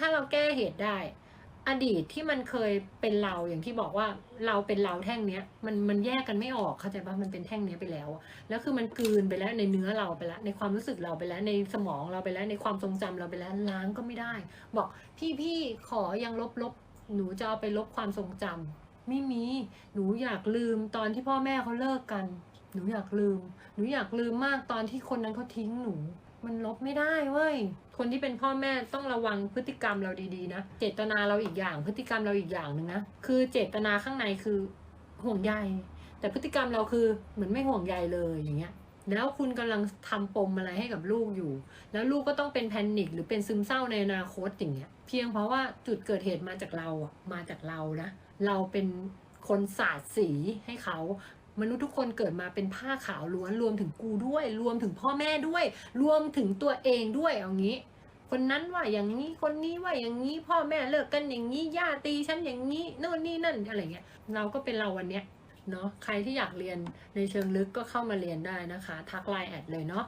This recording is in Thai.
ถ้าเราแก้เหตุได้ อดีตที่มันเคยเป็นเราอย่างที่บอกว่าเราเป็นเราแท่งเนี้ย มันมันแยกกันไม่ออกเข้าใจปะมันเป็นแท่งเนี้ยไปแล้ว แล้วคือมันกลืนไปแล้วในเนื้อเราไปแล้ว ในความรู้สึกเราไปแล้ว ในสมองเราไปแล้ว ในความทรงจำเราไปแล้วล้างก็ไม่ได้ บอกพี่พี่ขอยังลบลบหนูจะเอาไปลบความทรงจำไม่มีหนูอยากลืมตอนที่พ่อแม่เขาเลิกกัน หนูอยากลืม หนูอยากลืมมากตอนที่คนนั้นเขาทิ้งหนู มันลบไม่ได้เว้ย คนที่เป็นพ่อแม่ต้องระวังพฤติกรรมเราดีๆนะ เจตนาเราอีกอย่าง พฤติกรรมเราอีกอย่างหนึ่งนะ คือเจตนาข้างในคือห่วงใย แต่พฤติกรรมเราคือเหมือนไม่ห่วงใยเลยอย่างเงี้ย แล้วคุณกำลังทำปมอะไรให้กับลูกอยู่ แล้วลูกก็ต้องเป็นแพนิคหรือเป็นซึมเศร้าในอนาคตอย่างเงี้ย เพียงเพราะว่าจุดเกิดเหตุมาจากเราอะมาจากเรานะ เราเป็นคนสาดสีให้เขา มนุษย์ทุกคนเกิดมาเป็นผ้าขาวล้วนรวมถึงกูด้วย รวมถึงพ่อแม่ด้วย รวมถึงตัวเองด้วยเอางี้ คนนั้นว่าอย่างนี้คนนี้ว่าอย่างนี้พ่อแม่เลิกกันอย่างนี้ย่าตีฉันอย่างนี้โน่นนี่นั่นอะไรเงี้ยเราก็เป็นเราวันเนี้ยเนาะใครที่อยากเรียนในเชิงลึกก็เข้ามาเรียนได้นะคะ ทักไลน์แอดเลยเนาะ